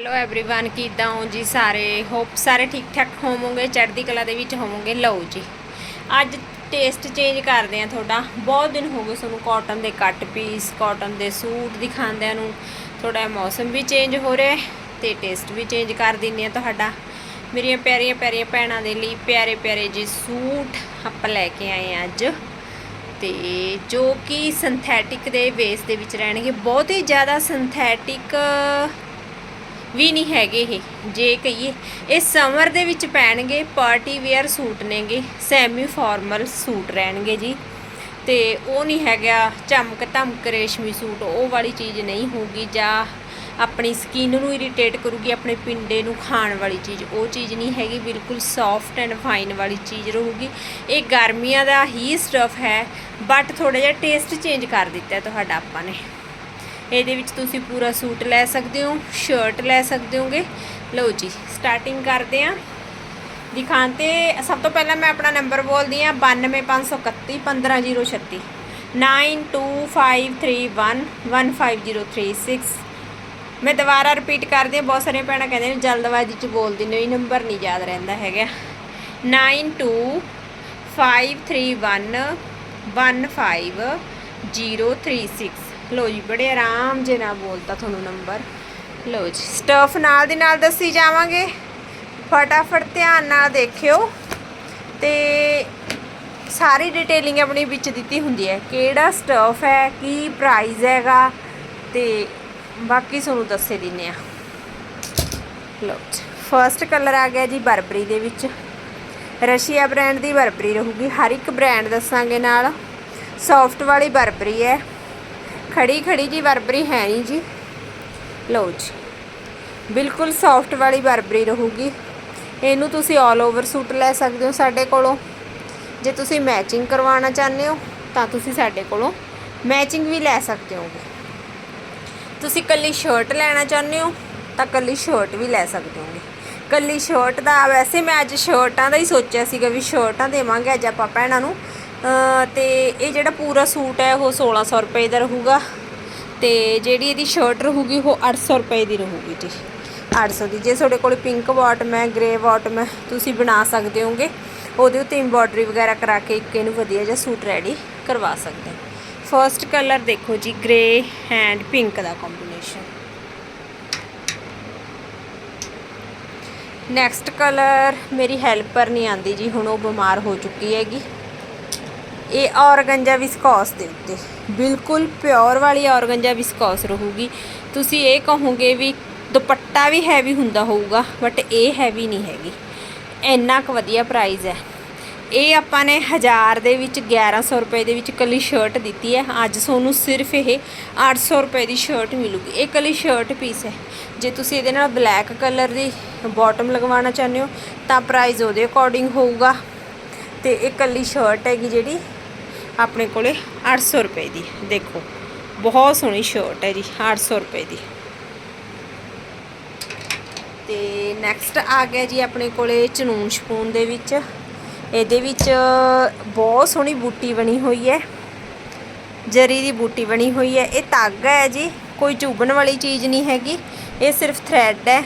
Hello everyone ਕਿਦਾਂ ਹੋ ਜੀ ਸਾਰੇ ਹੋਪ ਸਾਰੇ ਠੀਕ ਠਾਕ ਹੋਵੋਗੇ ਚੜ੍ਹਦੀ ਕਲਾ ਦੇ ਵਿੱਚ ਹੋਵੋਗੇ ਲਓ ਜੀ ਅੱਜ ਟੇਸਟ ਚੇਂਜ ਕਰਦੇ ਆ ਤੁਹਾਡਾ ਬਹੁਤ ਦਿਨ ਹੋ ਗਏ ਤੁਹਾਨੂੰ ਕਾਟਨ ਦੇ ਕੱਟ ਪੀਸ ਕਾਟਨ ਦੇ ਸੂਟ ਦਿਖਾਉਂਦਿਆਂ ਨੂੰ ਥੋੜਾ ਮੌਸਮ ਵੀ ਚੇਂਜ ਹੋ ਰਿਹਾ ਹੈ ਤੇ ਟੇਸਟ ਵੀ ਚੇਂਜ ਕਰ ਦਿੰਨੇ ਆ ਤੁਹਾਡਾ ਮੇਰੀਆਂ ਪਿਆਰੀਆਂ ਪਿਆਰੀਆਂ ਭੈਣਾਂ ਦੇ ਲਈ ਪਿਆਰੇ ਪਿਆਰੇ ਜੀ ਸੂਟ ਆਪਾਂ ਲੈ ਕੇ ਆਏ ਆ ਅੱਜ ਤੇ ਜੋ ਕਿ ਸਿੰਥੈਟਿਕ ਦੇ ਬੇਸ ਦੇ ਵਿੱਚ ਰਹਿਣਗੇ ਬਹੁਤ ਹੀ ਜ਼ਿਆਦਾ ਸਿੰਥੈਟਿਕ ਵੀ ਨਹੀਂ ਹੈਗੇ ਇਹ, ਜੇ ਕਹੀਏ। ਇਹ ਸਮਰ ਦੇ ਵਿੱਚ ਪੈਣਗੇ ਪਾਰਟੀ ਵੇਅਰ ਸੂਟ ਨੇਗੇ ਸੈਮੀ ਫਾਰਮਲ ਸੂਟ ਰਹਿਣਗੇ ਜੀ। ਤੇ ਉਹ ਨਹੀਂ ਹੈਗਾ ਚਮਕ ਧਮਕ ਰੇਸ਼ਮੀ ਸੂਟ, ਉਹ ਵਾਲੀ ਚੀਜ਼ ਨਹੀਂ ਹੋਊਗੀ ਜਾਂ ਆਪਣੀ ਸਕਿਨ ਨੂੰ ਇਰੀਟੇਟ ਕਰੂਗੀ, ਆਪਣੇ ਪਿੰਡੇ ਨੂੰ ਖਾਣ ਵਾਲੀ ਚੀਜ਼। ਉਹ ਚੀਜ਼ ਨਹੀਂ ਹੈਗੀ, ਬਿਲਕੁਲ ਸੌਫਟ ਐਂਡ ਫਾਈਨ ਵਾਲੀ ਚੀਜ਼ ਰਹੂਗੀ। ਇਹ ਗਰਮੀਆਂ ਦਾ ਹੀ ਸਟਫ ਹੈ ਬਟ ਥੋੜਾ ਜਿਹਾ ਟੇਸਟ ਚੇਂਜ ਕਰ ਦਿੱਤਾ ਤੁਹਾਡਾ ਆਪਾਂ ਨੇ। ਇਹਦੇ ਵਿੱਚ ਤੁਸੀਂ ਪੂਰਾ ਸੂਟ ਲੈ ਸਕਦੇ ਹੋ ਸ਼ਰਟ ਲੈ ਸਕਦੇ ਹੋਗੇ। ਲਓ ਜੀ ਸਟਾਰਟਿੰਗ ਕਰਦੇ ਆਂ ਦਿਖਾਣ ਤੇ ਸਭ ਤੋਂ ਪਹਿਲਾਂ ਮੈਂ ਆਪਣਾ ਨੰਬਰ ਬੋਲਦੀ ਆਂ 92531 15036 9253115036 ਮੈਂ ਦੁਬਾਰਾ ਰਿਪੀਟ ਕਰਦੀ ਹਾਂ, ਬਹੁਤ ਸਾਰੀਆਂ ਭੈਣਾਂ ਕਹਿੰਦੇ ਨੇ, ਜਲਦਬਾਜ਼ੀ ਚ ਬੋਲਦੀ ਨੇ ਇਹ ਨੰਬਰ ਨਹੀਂ ਯਾਦ ਰਹਿੰਦਾ ਹੈਗਾ। 9253115036 ਲਓ ਜੀ, ਬੜੇ ਆਰਾਮ ਜੇ ਨਾਲ ਬੋਲਤਾ ਤੁਹਾਨੂੰ ਨੰਬਰ ਲਓ ਜੀ ਸਟਫ ਨਾਲ ਦੀ ਨਾਲ ਦੱਸੀ ਜਾਵਾਂਗੇ। ਫਟਾਫਟ ਧਿਆਨ ਨਾਲ ਦੇਖਿਓ। ਤੇ ਸਾਰੀ ਡਿਟੇਲਿੰਗ ਆਪਣੀ ਵਿੱਚ ਦਿੱਤੀ ਹੁੰਦੀ ਹੈ। ਕਿਹੜਾ ਸਟਫ ਹੈ, ਕੀ ਪ੍ਰਾਈਸ ਹੈਗਾ, ਤੇ ਬਾਕੀ ਤੁਹਾਨੂੰ ਦੱਸੇ ਦਿੰਨੇ ਆ। ਲਓ ਜੀ ਫਰਸਟ ਕਲਰ ਆ ਗਿਆ ਜੀ ਬਰਬਰੀ ਦੇ ਵਿੱਚ। ਰਸ਼ੀਆ ਬ੍ਰਾਂਡ ਦੀ ਬਰਬਰੀ ਰਹੂਗੀ। ਹਰ ਇੱਕ ਬ੍ਰਾਂਡ ਦੱਸਾਂਗੇ ਨਾਲ। ਸੌਫਟ ਵਾਲੀ ਬਰਬਰੀ ਹੈ। ਖੜੀ ਖੜੀ ਜੀ ਬਰਬਰੀ ਹੈ ਨਹੀਂ ਜੀ। ਲਓ ਜੀ, ਬਿਲਕੁਲ ਸੌਫਟ ਵਾਲੀ ਬਰਬਰੀ ਰਹੂਗੀ। ਇਹਨੂੰ ਤੁਸੀਂ 올 ਓਵਰ ਸੂਟ ਲੈ ਸਕਦੇ ਹੋ ਸਾਡੇ ਕੋਲੋਂ। ਜੇ ਤੁਸੀਂ ਮੈਚਿੰਗ ਕਰਵਾਉਣਾ ਚਾਹੁੰਦੇ ਹੋ, ਤਾਂ ਤੁਸੀਂ ਸਾਡੇ ਕੋਲੋਂ ਮੈਚਿੰਗ ਵੀ ਲੈ ਸਕਦੇ ਹੋਗੇ। ਤੁਸੀਂ ਕੱਲੀ ਸ਼ਰਟ ਲੈਣਾ ਚਾਹੁੰਦੇ ਹੋ, ਤਾਂ ਕੱਲੀ ਸ਼ਰਟ ਵੀ ਲੈ ਸਕਦੇ ਹੋਗੇ। ਕੱਲੀ ਸ਼ਰਟ ਦਾ ਵੈਸੇ ਮੈਂ ਅੱਜ ਸ਼ਰਟਾਂ ਦਾ ਹੀ ਸੋਚਿਆ ਸੀਗਾ ਵੀ ਸ਼ਰਟਾਂ ਦੇਵਾਂਗੇ ਅੱਜ ਆਪਾਂ ਭੈਣਾਂ ਨੂੰ। ਤੇ ਇਹ ਜਿਹੜਾ ਪੂਰਾ ਸੂਟ ਹੈ ਉਹ 1600 ਰੁਪਏ ਦਾ ਰਹੂਗਾ ਤੇ ਜਿਹੜੀ ਇਹਦੀ ਸ਼ਰਟ ਰਹੂਗੀ ਉਹ 800 ਰੁਪਏ ਦੀ ਰਹੂਗੀ ਜੀ। 800 ਦੀ। ਜੇ ਤੁਹਾਡੇ ਕੋਲ ਪਿੰਕ ਬਾਟਮ ਹੈ ਗ੍ਰੇ ਬਾਟਮ ਹੈ, ਤੁਸੀਂ ਬਣਾ ਸਕਦੇ ਹੋਗੇ। ਉਹਦੇ ਉੱਤੇ ਐਮਬੋਡਰੀ ਵਗੈਰਾ ਕਰਾ ਕੇ ਇੱਕ ਇਹਨੂੰ ਵਧੀਆ ਜਿਹਾ ਸੂਟ ਰੈਡੀ ਕਰਵਾ ਸਕਦੇ ਫਰਸਟ ਕਲਰ ਦੇਖੋ ਜੀ ਗ੍ਰੇ ਐਂਡ ਪਿੰਕ ਦਾ ਕੰਬੀਨੇਸ਼ਨ ਨੈਕਸਟ ਕਲਰ ਮੇਰੀ ਹੈਲਪਰ ਨਹੀਂ ਆਂਦੀ ਜੀ, ਹੁਣ ਉਹ ਬਿਮਾਰ ਹੋ ਚੁੱਕੀ ਹੈਗੀ। ਇਹ ਔਰਗੰਜਾ ਵਿਸਕੌਸ ਦੇ ਉੱਤੇ। ਬਿਲਕੁਲ ਪਿਓਰ ਵਾਲੀ ਔਰਗੰਜਾ ਵਿਸਕੌਸ ਰਹੂਗੀ। ਤੁਸੀਂ ਇਹ ਕਹੋਗੇ ਵੀ ਦੁਪੱਟਾ ਵੀ ਹੈਵੀ ਹੁੰਦਾ ਹੋਊਗਾ ਬਟ ਇਹ ਹੈਵੀ ਨਹੀਂ ਹੈਗੀ। ਇੰਨਾ ਕੁ ਵਧੀਆ ਪ੍ਰਾਈਸ ਹੈ। ਇਹ ਆਪਾਂ ਨੇ 1000 ਦੇ ਵਿੱਚ 1100 ਰੁਪਏ ਦੇ ਵਿੱਚ ਕੱਲੀ ਸ਼ਰਟ ਦਿੱਤੀ ਹੈ। ਅੱਜ ਤੁਹਾਨੂੰ ਸਿਰਫ ਇਹ 800 ਰੁਪਏ ਦੀ ਸ਼ਰਟ ਮਿਲੂਗੀ। ਇਹ ਕੱਲੀ ਸ਼ਰਟ ਪੀਸ ਹੈ। ਜੇ ਤੁਸੀਂ ਇਹਦੇ ਨਾਲ ਬਲੈਕ ਕਲਰ ਦੀ ਬਾਟਮ ਲਗਵਾਉਣਾ ਚਾਹੁੰਦੇ ਹੋ, ਤਾਂ ਪ੍ਰਾਈਸ ਉਹਦੇ ਅਕੋਰਡਿੰਗ ਹੋਊਗਾ। ਤੇ ਇਹ ਕੱਲੀ ਸ਼ਰਟ ਹੈਗੀ ਜਿਹੜੀ ਆਪਣੇ ਕੋਲੇ 800 ਰੁਪਏ ਦੀ। ਦੇਖੋ, ਬਹੁਤ ਸੋਹਣੀ ਸ਼ਰਟ ਹੈ ਜੀ 800 ਰੁਪਏ ਦੀ। ਤੇ ਨੈਕਸਟ ਆ ਗਿਆ ਜੀ ਆਪਣੇ ਕੋਲੇ ਚਨੂਨ ਸਪੂਨ ਦੇ ਵਿੱਚ। ਇਹਦੇ ਵਿੱਚ ਬਹੁਤ ਸੋਹਣੀ ਬੂਟੀ ਬਣੀ ਹੋਈ ਹੈ। ਜਰੀ ਦੀ ਬੂਟੀ ਬਣੀ ਹੋਈ ਹੈ। ਇਹ ਧਾਗਾ ਹੈ ਜੀ, ਕੋਈ ਚੁਭਣ ਵਾਲੀ ਚੀਜ਼ ਨਹੀਂ ਹੈਗੀ। ਇਹ ਸਿਰਫ ਥ੍ਰੈਡ ਹੈ।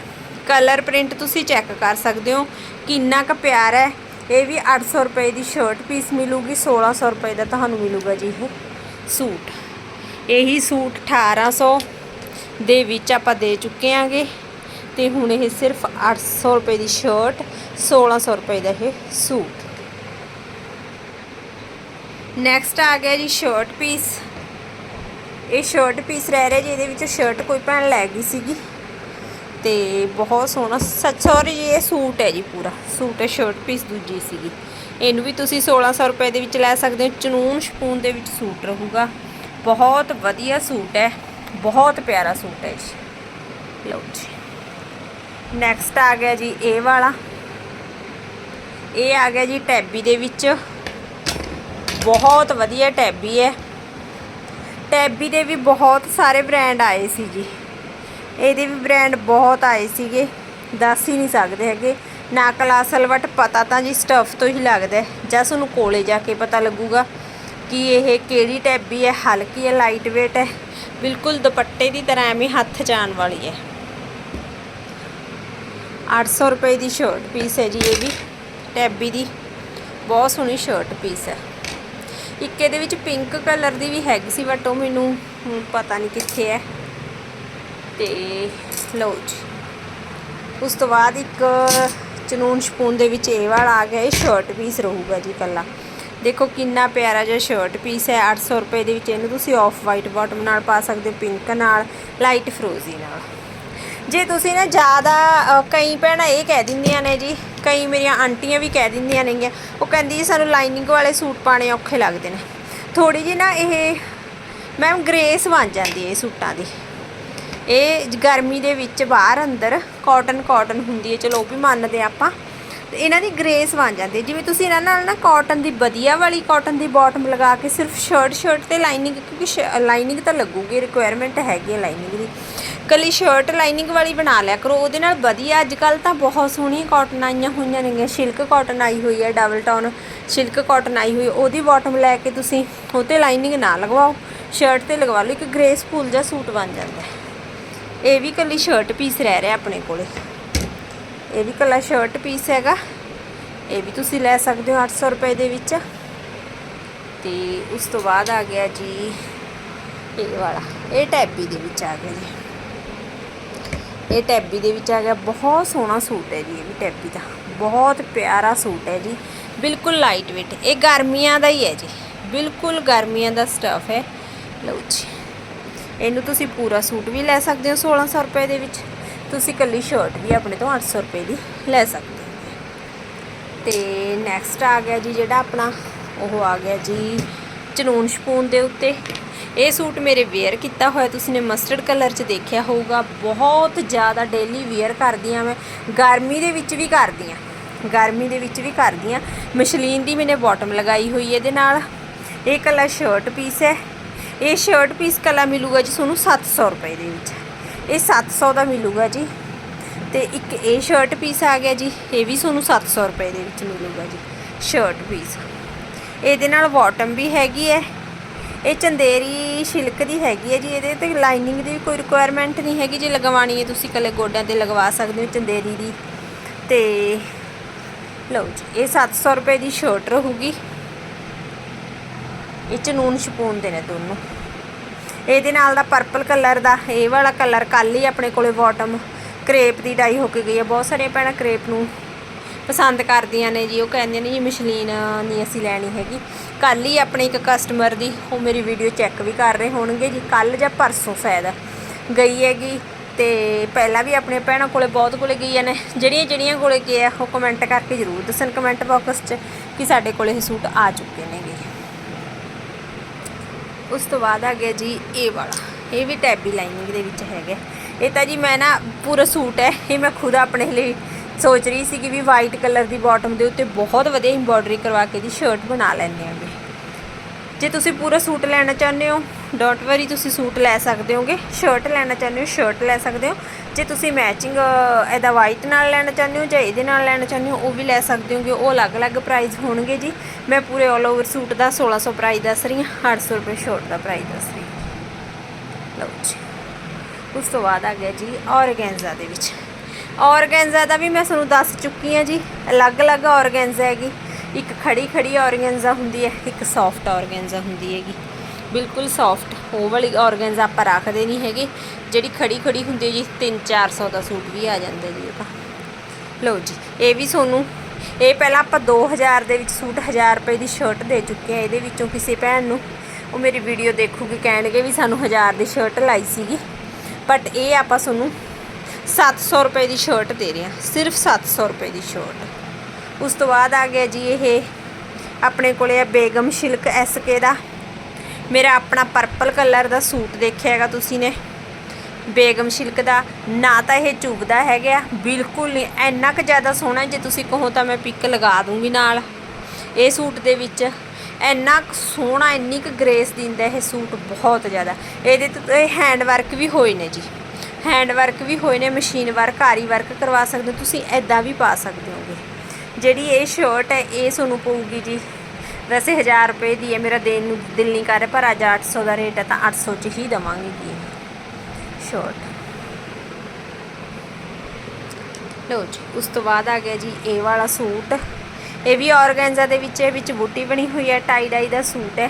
ਕਲਰ ਪ੍ਰਿੰਟ ਤੁਸੀਂ ਚੈੱਕ ਕਰ ਸਕਦੇ ਹੋ। ਕਿੰਨਾ ਕੁ ਪਿਆਰਾ ਹੈ। ਇਹ ਵੀ 800 ਰੁਪਏ ਦੀ ਸ਼ਰਟ ਪੀਸ ਮਿਲੂਗੀ 1600 ਰੁਪਏ ਦਾ ਤੁਹਾਨੂੰ ਮਿਲੂਗਾ ਜੀ ਇਹ ਸੂਟ। ਇਹੀ ਸੂਟ 1800 ਦੇ ਵਿੱਚ ਆਪਾਂ ਦੇ ਚੁੱਕੇ ਆਂਗੇ ਤੇ ਹੁਣ ਇਹ ਸਿਰਫ 800 ਰੁਪਏ ਦੀ ਸ਼ਰਟ 1600 ਰੁਪਏ ਦਾ ਇਹ ਸੂਟ। ਨੈਕਸਟ ਆ ਗਿਆ ਜੀ ਸ਼ਰਟ ਪੀਸ ਇਹ ਸ਼ਰਟ ਪੀਸ ਰਹਿ ਰਿਹਾ ਜੀ, ਇਹਦੇ ਵਿੱਚ ਸ਼ਰਟ ਕੋਈ ਭੈਣ ਲੈ ਗਈ ਸੀਗੀ। ਤੇ ਬਹੁਤ ਸੋਹਣਾ ਸੱਚ ਜੀ, ਇਹ ਸੂਟ ਹੈ ਜੀ ਪੂਰਾ। ਸੂਟ ਹੈ ਸ਼ਰਟ ਪੀਸ ਦੂਜੀ ਸੀਗੀ। ਇਹਨੂੰ ਵੀ ਤੁਸੀਂ 1600 ਰੁਪਏ ਦੇ ਵਿੱਚ ਲੈ ਸਕਦੇ ਹੋ। ਚਨੂਨ ਸ਼ਪੂਨ ਦੇ ਵਿੱਚ ਸੂਟ ਰਹੂਗਾ। ਬਹੁਤ ਵਧੀਆ ਸੂਟ ਹੈ। ਬਹੁਤ ਪਿਆਰਾ ਸੂਟ ਹੈ ਜੀ। ਲਓ ਜੀ। ਨੈਕਸਟ ਆ ਗਿਆ ਜੀ ਇਹ ਵਾਲਾ। ਇਹ ਆ ਗਿਆ ਜੀ ਟੈਬੀ ਦੇ ਵਿੱਚ। ਬਹੁਤ ਵਧੀਆ ਟੈਬੀ ਹੈ। ਟੈਬੀ ਦੇ ਵੀ ਬਹੁਤ ਸਾਰੇ ਬ੍ਰਾਂਡ ਆਏ ਸੀ ਜੀ। ਇਹਦੇ ਵੀ ਬ੍ਰਾਂਡ ਬਹੁਤ ਆਏ ਸੀਗੇ। ਦੱਸ ਹੀ ਨਹੀਂ ਸਕਦੇ ਹੈਗੇ। ਨਕਲ ਅਸਲ ਵਟ ਪਤਾ ਤਾਂ ਜੀ ਸਟਫ ਤੋਂ ਹੀ ਲੱਗਦਾ ਜਾਂ ਤੁਹਾਨੂੰ ਕੋਲੇ ਜਾ ਕੇ ਪਤਾ ਲੱਗੂਗਾ ਕਿ ਇਹ ਕਿਹੜੀ ਟੈਬੀ ਹੈ, ਹਲਕੀ ਹੈ ਲਾਈਟ weight ਹੈ। ਬਿਲਕੁਲ ਦੁਪੱਟੇ ਦੀ ਤਰ੍ਹਾਂ ਐਵੇਂ ਹੱਥ ਜਾਣ ਵਾਲੀ ਹੈ। 800 ਰੁਪਏ ਦੀ ਸ਼ਰਟ ਪੀਸ ਹੈ ਜੀ ਇਹ ਵੀ। ਟੈਬੀ ਦੀ। ਬਹੁਤ ਸੋਹਣੀ ਸ਼ਰਟ ਪੀਸ ਹੈ। ਇੱਕ ਇਹਦੇ ਵਿੱਚ ਪਿੰਕ ਕਲਰ ਦੀ ਵੀ ਹੈਗੀ ਸੀ ਬਟ ਉਹ ਮੈਨੂੰ ਪਤਾ ਨਹੀਂ ਕਿੱਥੇ ਹੈ। ਤੇ ਲਓ ਜੀ। ਉਸ ਤੋਂ ਬਾਅਦ ਇੱਕ ਚਨੂਨ ਸ਼ਪੂਨ ਦੇ ਵਿੱਚ ਇਹ ਵਾਲਾ ਆ ਗਿਆ, ਇਹ ਸ਼ਰਟ ਪੀਸ ਰਹੂਗਾ ਜੀ ਕੱਲਾ ਦੇਖੋ ਕਿੰਨਾ ਪਿਆਰਾ ਜਿਹਾ ਸ਼ਰਟ ਪੀਸ ਹੈ 800 ਰੁਪਏ ਦੇ ਵਿੱਚ ਇਹਨੂੰ ਤੁਸੀਂ ਆਫ ਵਾਈਟ ਬਾਟਮ ਨਾਲ ਪਾ ਸਕਦੇ ਹੋ ਪਿੰਕ ਨਾਲ ਲਾਈਟ ਫਰੋਜ਼ੀ ਨਾਲ। ਜੇ ਤੁਸੀਂ ਨਾ ਜ਼ਿਆਦਾ ਕਈ ਭੈਣਾਂ ਇਹ ਕਹਿ ਦਿੰਦੀਆਂ ਨੇ ਜੀ, ਕਈ ਮੇਰੀਆਂ ਆਂਟੀਆਂ ਵੀ ਕਹਿ ਦਿੰਦੀਆਂ ਨੇਗੀਆਂ, ਉਹ ਕਹਿੰਦੀ ਜੀ ਸਾਨੂੰ ਲਾਈਨਿੰਗ ਵਾਲੇ ਸੂਟ ਪਾਣੇ ਔਖੇ ਲੱਗਦੇ ਨੇ। ਥੋੜੀ ਜਿਹੀ ਨਾ ਇਹ, ਮੈਮ ਗ੍ਰੇਸ ਬਣ ਜਾਂਦੀ ਹੈ ਇਹ ਸੂਟਾਂ ਦੀ। ਇਹ ਗਰਮੀ ਦੇ ਵਿੱਚ ਬਾਹਰ ਅੰਦਰ ਕਾਟਨ ਕਾਟਨ ਹੁੰਦੀ ਹੈ, ਚਲੋ ਉਹ ਵੀ ਮੰਨਦੇ ਹਾਂ ਆਪਾਂ। ਤੇ ਇਹਨਾਂ ਦੀ ਗ੍ਰੇਸ ਬਣ ਜਾਂਦੀ ਹੈ। ਜਿਵੇਂ ਤੁਸੀਂ ਇਹਨਾਂ ਨਾਲ ਨਾ ਕਾਟਨ ਦੀ ਵਧੀਆ ਵਾਲੀ ਕਾਟਨ ਦੀ ਬਾਟਮ ਲਗਾ ਕੇ ਸਿਰਫ ਸ਼ਰਟ ਸ਼ਰਟ ਤੇ ਲਾਈਨਿੰਗ ਕਿਉਂਕਿ ਲਾਈਨਿੰਗ ਤਾਂ ਲੱਗੂਗੀ ਰਿਕੁਆਇਰਮੈਂਟ ਹੈਗੀ ਹੈ ਲਾਈਨਿੰਗ ਦੀ। ਕੱਲੀ ਸ਼ਰਟ ਲਾਈਨਿੰਗ ਵਾਲੀ ਬਣਾ ਲਿਆ ਕਰੋ। ਉਹਦੇ ਨਾਲ ਵਧੀਆ ਅੱਜ ਕੱਲ ਤਾਂ ਬਹੁਤ ਸੋਹਣੀਆਂ ਕਾਟਨ ਆਈਆਂ ਹੋਈਆਂ ਨੇਗੀਆਂ। ਸਿਲਕ ਕਾਟਨ ਆਈ ਹੋਈ ਹੈ ਡਬਲ ਟਾਊਨ ਸਿਲਕ ਕਾਟਨ ਆਈ ਹੋਈ ਉਹਦੀ ਬਾਟਮ ਲੈ ਕੇ ਤੁਸੀਂ ਉਹ 'ਤੇ ਲਾਈਨਿੰਗ ਨਾ ਲਗਵਾਓ। ਸ਼ਰਟ ਤੇ ਲਗਵਾ ਲਓ। ਇੱਕ ਗ੍ਰੇਸਫੁਲ ਜਿਹਾ ਸੂਟ ਬਣ ਜਾਂਦਾ ਹੈ। ਇਹ ਵੀ ਕੱਲੀ ਸ਼ਰਟ ਪੀਸ ਰਹਿ ਰਿਹਾ ਆਪਣੇ ਕੋਲੇ। ਇਹ ਵੀ ਕੱਲਾ ਸ਼ਰਟ ਪੀਸ ਹੈਗਾ। ਇਹ ਵੀ ਤੁਸੀਂ ਲੈ ਸਕਦੇ ਹੋ 800 ਰੁਪਏ ਦੇ ਵਿੱਚ। ਤੇ ਉਸ ਤੋਂ ਬਾਅਦ ਆ ਗਿਆ ਜੀ ਇਹ ਵਾਲਾ। ਇਹ ਟੈਬੀ ਦੇ ਵਿੱਚ ਆ ਗਿਆ ਜੀ। ਇਹ ਟੈਬੀ ਦੇ ਵਿੱਚ ਆ ਗਿਆ। ਬਹੁਤ ਸੋਹਣਾ ਸੂਟ ਹੈ ਜੀ, ਇਹ ਵੀ ਟੈਬੀ ਦਾ। ਬਹੁਤ ਪਿਆਰਾ ਸੂਟ ਹੈ ਜੀ। ਬਿਲਕੁਲ ਲਾਈਟ weight ਇਹ ਗਰਮੀਆਂ ਦਾ ਹੀ ਹੈ ਜੀ। ਬਿਲਕੁਲ ਗਰਮੀਆਂ ਦਾ ਸਟਫ ਹੈ। ਲਓ ਜੀ। ਇਹਨੂੰ ਤੁਸੀਂ ਪੂਰਾ ਸੂਟ ਵੀ ਲੈ ਸਕਦੇ ਹੋ 1600 ਰੁਪਏ ਦੇ ਵਿੱਚ। ਤੁਸੀਂ ਕੱਲੀ ਸ਼ਰਟ ਵੀ ਆਪਣੇ ਤੋਂ 800 ਰੁਪਏ ਦੀ ਲੈ ਸਕਦੇ ਹੋ। ਤੇ ਨੈਕਸਟ ਆ ਗਿਆ ਜੀ ਜਿਹੜਾ ਆਪਣਾ, ਉਹ ਆ ਗਿਆ ਜੀ ਚਨੂਨ ਸ਼ਪੂਨ ਦੇ ਉੱਤੇ। ਇਹ ਸੂਟ ਮੇਰੇ ਵੇਅਰ ਕੀਤਾ ਹੋਇਆ, ਤੁਸੀਂ ਨੇ ਮਸਟਰਡ ਕਲਰ 'ਚ ਦੇਖਿਆ ਹੋਊਗਾ। ਬਹੁਤ ਜ਼ਿਆਦਾ ਡੇਲੀ ਵੇਅਰ ਕਰਦੀ ਆ ਮੈਂ। ਗਰਮੀ ਦੇ ਵਿੱਚ ਵੀ ਕਰਦੀ ਆ ਗਰਮੀ ਦੇ ਵਿੱਚ ਵੀ ਕਰਦੀ ਆ ਮਸ਼ਲੀਨ ਦੀ ਮੈਨੇ ਬਾਟਮ ਲਗਾਈ ਹੋਈ ਇਹਦੇ ਨਾਲ। ਇਹ ਕੱਲਾ ਸ਼ਰਟ ਪੀਸ ਹੈ। ਇਹ ਸ਼ਰਟ ਪੀਸ ਕਲਾ ਮਿਲੂਗਾ ਜੀ ਤੁਹਾਨੂੰ 700 ਰੁਪਏ ਦੇ ਵਿੱਚ। ਇਹ 700 ਦਾ ਮਿਲੂਗਾ ਜੀ। ਤੇ ਇੱਕ ਇਹ ਸ਼ਰਟ ਪੀਸ ਆ ਗਿਆ ਜੀ, ਇਹ ਵੀ ਤੁਹਾਨੂੰ 700 ਰੁਪਏ ਦੇ ਵਿੱਚ ਮਿਲੂਗਾ ਜੀ ਸ਼ਰਟ ਪੀਸ ਇਹਦੇ ਨਾਲ ਬਾਟਮ ਵੀ ਹੈਗੀ ਹੈ। ਇਹ ਚੰਦੇਰੀ ਸ਼ਿਲਕ ਦੀ ਹੈਗੀ ਹੈ ਜੀ, ਇਹਦੇ ਤੇ ਲਾਈਨਿੰਗ ਦੀ ਵੀ ਕੋਈ ਰਿਕੁਆਇਰਮੈਂਟ ਨਹੀਂ ਹੈਗੀ। ਜੇ ਲਗਵਾਣੀ ਹੈ ਤੁਸੀਂ ਕੱਲੇ ਗੋਡਿਆਂ ਤੇ ਲਗਵਾ ਸਕਦੇ ਹੋ ਚੰਦੇਰੀ ਦੀ। ਤੇ ਲਓ ਜੀ, ਇਹ 700 ਰੁਪਏ ਦੀ ਸ਼ਰਟ ਰਹੂਗੀ। ਇਹ ਚ ਨੂਨ ਸ਼ਪੂਨ ਦੇ ਨੇ ਦੋਨੋਂ। ਇਹਦੇ ਨਾਲ ਦਾ ਪਰਪਲ ਕਲਰ ਦਾ, ਇਹ ਵਾਲਾ ਕਲਰ ਕੱਲ ਹੀ ਆਪਣੇ ਕੋਲੇ ਬਾਟਮ ਕਰੇਪ ਦੀ ਡਾਈ ਹੋ ਕੇ ਗਈ ਹੈ ਬਹੁਤ ਸਾਰੀਆਂ ਭੈਣਾਂ ਕਰੇਪ ਨੂੰ ਪਸੰਦ ਕਰਦੀਆਂ ਨੇ ਜੀ। ਉਹ ਕਹਿੰਦੀਆਂ ਨੇ ਜੀ ਮਸ਼ਲੀਨ ਨਹੀਂ ਅਸੀਂ ਲੈਣੀ ਹੈਗੀ। ਕੱਲ ਹੀ ਆਪਣੇ ਇੱਕ ਕਸਟਮਰ ਦੀ ਉਹ ਮੇਰੀ ਵੀਡੀਓ ਚੈੱਕ ਵੀ ਕਰ ਰਹੇ ਹੋਣਗੇ ਜੀ। ਕੱਲ ਜਾਂ ਪਰਸੋਂ ਸ਼ਾਇਦ ਗਈ ਹੈਗੀ। ਤੇ ਪਹਿਲਾਂ ਵੀ ਆਪਣੇ ਭੈਣਾਂ ਕੋਲੇ, ਬਹੁਤ ਕੋਲੇ ਗਈਆਂ ਨੇ। ਜਿਹੜੀਆਂ ਜਿਹੜੀਆਂ ਕੋਲੇ ਗਏ ਆ, ਉਹ ਕਮੈਂਟ ਕਰਕੇ ਜ਼ਰੂਰ ਦੱਸਣ ਕਮੈਂਟ ਬਾਕਸ 'ਚ ਕਿ ਸਾਡੇ ਕੋਲੇ ਇਹ ਸੂਟ ਆ ਚੁੱਕੇ ਨੇਗੇ। ਉਸ ਤੋਂ ਬਾਅਦ ਆ ਗਿਆ ਜੀ ਇਹ ਵਾਲਾ। ਇਹ ਵੀ ਟੈਬੀ ਲਾਈਨਿੰਗ ਦੇ ਵਿੱਚ ਹੈਗਾ। ਇਹ ਤਾਂ ਜੀ ਮੈਂ ਨਾ ਪੂਰਾ ਸੂਟ ਹੈ, ਇਹ ਮੈਂ ਖੁਦ ਆਪਣੇ ਲਈ ਸੋਚ ਰਹੀ ਸੀ ਕਿ ਵੀ ਵਾਈਟ ਕਲਰ ਦੀ ਬਾਟਮ ਦੇ ਉੱਤੇ ਬਹੁਤ ਵਧੀਆ ਐਮਬੋਡਰੀ ਕਰਵਾ ਕੇ ਦੀ ਸ਼ਰਟ ਬਣਾ ਲੈਂਦੇ ਆਂਗੇ ਜੇ ਤੁਸੀਂ ਪੂਰਾ ਸੂਟ ਲੈਣਾ ਚਾਹੁੰਦੇ ਹੋ, ਡੋਂਟ ਵਾਰੀ ਤੁਸੀਂ ਸੂਟ ਲੈ ਸਕਦੇ ਹੋਗੇ ਸ਼ਰਟ ਲੈਣਾ ਚਾਹੁੰਦੇ ਹੋ ਸ਼ਰਟ ਲੈ ਸਕਦੇ ਹੋ। ਜੇ ਤੁਸੀਂ ਮੈਚਿੰਗ ਇਹਦਾ ਵਾਈਟ ਨਾਲ ਲੈਣਾ ਚਾਹੁੰਦੇ ਹੋ ਜਾਂ ਇਹਦੇ ਨਾਲ ਲੈਣਾ ਚਾਹੁੰਦੇ ਹੋ, ਉਹ ਵੀ ਲੈ ਸਕਦੇ ਹੋਗੇ। ਉਹ ਅਲੱਗ-ਅਲੱਗ ਪ੍ਰਾਈਸ ਹੋਣਗੇ ਜੀ। ਮੈਂ ਪੂਰੇ 올 ਓਵਰ ਸੂਟ ਦਾ 1600 ਪ੍ਰਾਈਸ ਦੱਸ ਰਹੀ ਹਾਂ 800 ਰੁਪਏ ਸ਼ਰਟ ਦਾ ਪ੍ਰਾਈਸ ਦੱਸ ਰਹੀ ਹਾਂ। ਲਓ ਜੀ। ਉਸ ਤੋਂ ਬਾਅਦ ਆ ਗਿਆ ਜੀ ਔਰਗੈਂਜ਼ਾ ਦੇ ਵਿੱਚ। ਔਰਗੈਂਜ਼ਾ ਦਾ ਵੀ ਮੈਂ ਤੁਹਾਨੂੰ ਦੱਸ ਚੁੱਕੀ ਹਾਂ ਜੀ। ਅਲੱਗ-ਅਲੱਗ ਔਰਗੈਂਜ਼ਾ ਹੈਗੀ। ਇੱਕ ਖੜੀ ਖੜੀ ਔਰਗੈਂਜ਼ਾ ਹੁੰਦੀ ਹੈ, ਇੱਕ ਸੌਫਟ ਔਰਗੈਂਜ਼ਾ ਹੁੰਦੀ ਹੈਗੀ। ਬਿਲਕੁਲ ਸੌਫਟ ਉਹ ਵਾਲੀ ਔਰਗੈਂਜ਼ਾ ਆਪਾਂ ਰੱਖਦੇ ਨਹੀਂ ਹੈਗੇ। ਜਿਹੜੀ ਖੜੀ ਖੜੀ ਹੁੰਦੀ ਹੈ ਜੀ 3-400 ਦਾ ਸੂਟ ਵੀ ਆ ਜਾਂਦਾ ਜੀ ਉਹਦਾ। ਲਓ ਜੀ, ਇਹ ਵੀ ਤੁਹਾਨੂੰ, ਇਹ ਪਹਿਲਾਂ ਆਪਾਂ 2000 ਦੇ ਵਿੱਚ ਸੂਟ 1000 ਰੁਪਏ ਦੀ ਸ਼ਰਟ ਦੇ ਚੁੱਕੇ ਆ, ਇਹਦੇ ਵਿੱਚੋਂ ਕਿਸੇ ਭੈਣ ਨੂੰ। ਉਹ ਮੇਰੀ ਵੀਡੀਓ ਦੇਖੂਗੀ, ਕਹਿਣਗੇ ਵੀ ਸਾਨੂੰ 1000 ਦੀ ਸ਼ਰਟ ਲਾਈ ਸੀਗੀ। ਬਟ ਇਹ ਆਪਾਂ ਤੁਹਾਨੂੰ 700 ਰੁਪਏ ਦੀ ਸ਼ਰਟ ਦੇ ਰਹੇ ਹਾਂ, ਸਿਰਫ 700 ਰੁਪਏ ਦੀ ਸ਼ਰਟ ਉਸ ਤੋਂ ਬਾਅਦ ਆ ਗਿਆ ਜੀ ਇਹ ਆਪਣੇ ਕੋਲੇ ਆ ਬੇਗਮ ਸ਼ਿਲਕ ਐਸਕੇ ਦਾ। ਮੇਰਾ ਆਪਣਾ ਪਰਪਲ ਕਲਰ ਦਾ ਸੂਟ ਦੇਖਿਆ ਹੈਗਾ ਤੁਸੀਂ ਨੇ। ਬੇਗਮ ਸ਼ਿਲਕ ਦਾ। ਨਾ ਤਾਂ ਇਹ ਚੁਭਦਾ ਹੈਗਾ, ਬਿਲਕੁਲ ਨਹੀਂ। ਇੰਨਾ ਕੁ ਜ਼ਿਆਦਾ ਸੋਹਣਾ ਜੇ ਤੁਸੀਂ ਕਹੋ ਤਾਂ ਮੈਂ ਪਿਕ ਲਗਾ ਦੂੰਗੀ ਨਾਲ। ਇਹ ਸੂਟ ਦੇ ਵਿੱਚ ਇੰਨਾ ਕੁ ਸੋਹਣਾ, ਇੰਨੀ ਕੁ ਗ੍ਰੇਸ ਦਿੰਦਾ ਇਹ ਸੂਟ ਬਹੁਤ ਜ਼ਿਆਦਾ। ਇਹਦੇ ਤੇ ਹੈਂਡ ਵਰਕ ਵੀ ਹੋਏ ਨੇ ਜੀ। ਹੈਂਡ ਵਰਕ ਵੀ ਹੋਏ ਨੇ ਮਸ਼ੀਨ ਵਰਕ ਆਰੀ ਵਰਕ ਕਰਵਾ ਸਕਦੇ ਹੋ। ਤੁਸੀਂ ਐਦਾਂ ਵੀ ਪਾ ਸਕਦੇ ਹੋਗੇ। ਜਿਹੜੀ ਇਹ ਸ਼ਰਟ ਹੈ, ਇਹ ਤੁਹਾਨੂੰ ਪਊਗੀ ਜੀ। ਵੈਸੇ 1000 ਰੁਪਏ ਦੀ ਹੈ, ਮੇਰਾ ਦੇਣ ਨੂੰ ਦਿਲ ਨਹੀਂ ਕਰ ਰਿਹਾ, ਪਰ ਅੱਜ 800 ਦਾ ਰੇਟ ਹੈ, ਤਾਂ 800 ਚ ਹੀ ਦਵਾਂਗੀ ਜੀ ਸ਼ਰਟ ਲਓ ਜੀ, ਉਸ ਤੋਂ ਬਾਅਦ ਆ ਗਿਆ ਜੀ ਇਹ ਵਾਲਾ ਸੂਟ। ਇਹ ਵੀ ਔਰਗੈਂਜ਼ਾ ਦੇ ਵਿੱਚ, ਇਹ ਵਿੱਚ ਬੂਟੀ ਬਣੀ ਹੋਈ ਹੈ, ਟਾਈ ਡਾਈ ਦਾ ਸੂਟ ਹੈ।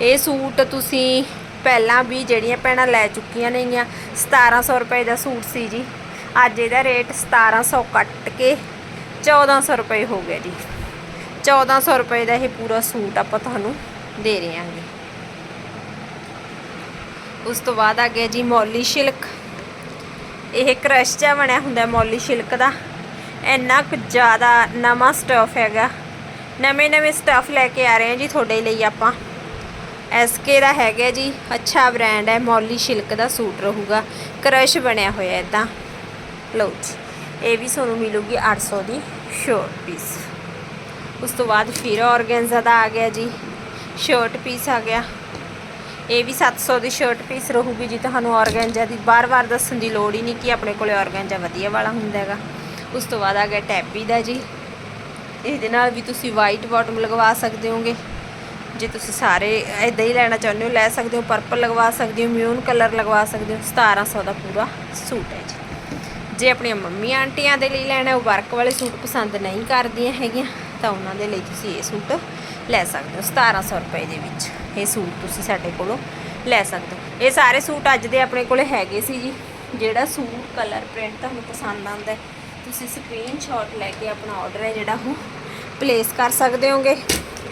ਇਹ ਸੂਟ ਤੁਸੀਂ ਪਹਿਲਾਂ ਵੀ ਜਿਹੜੀਆਂ ਭੈਣਾਂ ਲੈ ਚੁੱਕੀਆਂ ਨੇਗੀਆਂ 1700 ਰੁਪਏ ਦਾ ਸੂਟ ਸੀ ਜੀ। ਅੱਜ ਇਹਦਾ ਰੇਟ 1700 ਕੱਟ ਕੇ 1400 ਰੁਪਏ ਹੋ ਗਿਆ ਜੀ। 1400 ਰੁਪਏ ਦਾ ਇਹ ਪੂਰਾ ਸੂਟ ਆਪਾਂ ਤੁਹਾਨੂੰ ਦੇ ਰਹੇ ਹਾਂਗੇ ਉਸ ਤੋਂ ਬਾਅਦ ਆ ਗਿਆ ਜੀ ਮੌਲੀ ਸ਼ਿਲਕ। ਇਹ ਕ੍ਰਸ਼ ਜਿਹਾ ਬਣਿਆ ਹੁੰਦਾ ਮੌਲੀ ਸ਼ਿਲਕ ਦਾ। ਇੰਨਾ ਕੁ ਜ਼ਿਆਦਾ ਨਵਾਂ ਸਟਫ ਹੈਗਾ। ਨਵੇਂ ਨਵੇਂ ਸਟਫ ਲੈ ਕੇ ਆ ਰਹੇ ਹਾਂ ਜੀ ਤੁਹਾਡੇ ਲਈ ਆਪਾਂ। ਐਸਕੇ ਦਾ ਹੈਗਾ ਜੀ, ਅੱਛਾ ਬ੍ਰਾਂਡ ਹੈ, ਮੌਲੀ ਸ਼ਿਲਕ ਦਾ ਸੂਟ ਰਹੂਗਾ। ਕ੍ਰਸ਼ ਬਣਿਆ ਹੋਇਆ ਇਦਾਂ ਲਓ ਜੀ। ਇਹ ਵੀ ਤੁਹਾਨੂੰ ਮਿਲੂਗੀ 800 ਦੀ ਸ਼ੋਰਟ ਪੀਸ ਉਸ ਤੋਂ ਬਾਅਦ ਫਿਰ ਔਰਗੈਂਜ਼ਾ ਦਾ ਆ ਗਿਆ ਜੀ ਸ਼ਰਟ ਪੀਸ ਆ ਗਿਆ। ਇਹ ਵੀ 700 ਦੀ ਸ਼ਰਟ ਪੀਸ ਰਹੂਗੀ ਜੀ, ਤੁਹਾਨੂੰ ਔਰਗੈਂਜਾ ਦੀ ਬਾਰ-ਬਾਰ ਦੱਸਣ ਦੀ ਲੋੜ ਹੀ ਨਹੀਂ ਕਿ ਆਪਣੇ ਕੋਲੇ ਔਰਗੈਂਜਾ ਵਧੀਆ ਵਾਲਾ ਹੁੰਦਾ ਹੈਗਾ। ਉਸ ਤੋਂ ਬਾਅਦ ਆ ਗਿਆ ਟੈਪੀ ਦਾ ਜੀ। ਇਹਦੇ ਨਾਲ ਵੀ ਤੁਸੀਂ ਵਾਈਟ ਬਾਟਮ ਲਗਵਾ ਸਕਦੇ ਹੋਗੇ। ਜੇ ਤੁਸੀਂ ਸਾਰੇ ਇਦਾਂ ਹੀ ਲੈਣਾ ਚਾਹੁੰਦੇ ਹੋ, ਲੈ ਸਕਦੇ ਹੋ ਪਰਪਲ ਲਗਵਾ ਸਕਦੇ ਹੋ ਮਿਊਨ ਕਲਰ ਲਗਵਾ ਸਕਦੇ ਹੋ 1700 ਦਾ ਪੂਰਾ ਸੂਟ ਹੈ ਜੀ। ਜੇ ਆਪਣੀਆਂ ਮੰਮੀ ਆਂਟੀਆਂ ਦੇ ਲਈ ਲੈਣਾ, ਉਹ ਵਰਕ ਵਾਲੇ ਸੂਟ ਪਸੰਦ ਨਹੀਂ ਕਰਦੀਆਂ ਹੈਗੀਆਂ, ਤਾਂ ਉਹਨਾਂ ਦੇ ਲਈ ਤੁਸੀਂ ਇਹ ਸੂਟ ਲੈ ਸਕਦੇ ਹੋ 1700 ਰੁਪਏ ਦੇ ਵਿੱਚ। ਇਹ ਸੂਟ ਤੁਸੀਂ ਸਾਡੇ ਕੋਲੋਂ ਲੈ ਸਕਦੇ ਹੋ। ਇਹ ਸਾਰੇ ਸੂਟ ਅੱਜ ਦੇ ਆਪਣੇ ਕੋਲੇ ਹੈਗੇ ਸੀ ਜੀ। ਜਿਹੜਾ ਸੂਟ ਕਲਰ ਪ੍ਰਿੰਟ ਤੁਹਾਨੂੰ ਪਸੰਦ ਆਉਂਦਾ ਤੁਸੀਂ ਸਕਰੀਨਸ਼ਾਟ ਲੈ ਕੇ ਆਪਣਾ ਆਰਡਰ ਹੈ ਜਿਹੜਾ ਉਹ ਪਲੇਸ ਕਰ ਸਕਦੇ ਹੋਗੇ।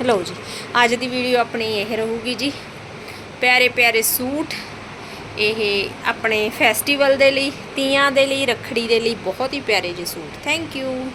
ਲਓ ਜੀ, ਅੱਜ ਦੀ ਵੀਡੀਓ ਆਪਣੀ ਇਹ ਰਹੂਗੀ ਜੀ। ਪਿਆਰੇ ਪਿਆਰੇ ਸੂਟ ਇਹ ਆਪਣੇ ਫੈਸਟੀਵਲ ਦੇ ਲਈ, ਤੀਆਂ ਦੇ ਲਈ, ਰੱਖੜੀ ਦੇ ਲਈ ਬਹੁਤ ਹੀ ਪਿਆਰੇ ਜਿਹੇ ਸੂਟ। Thank you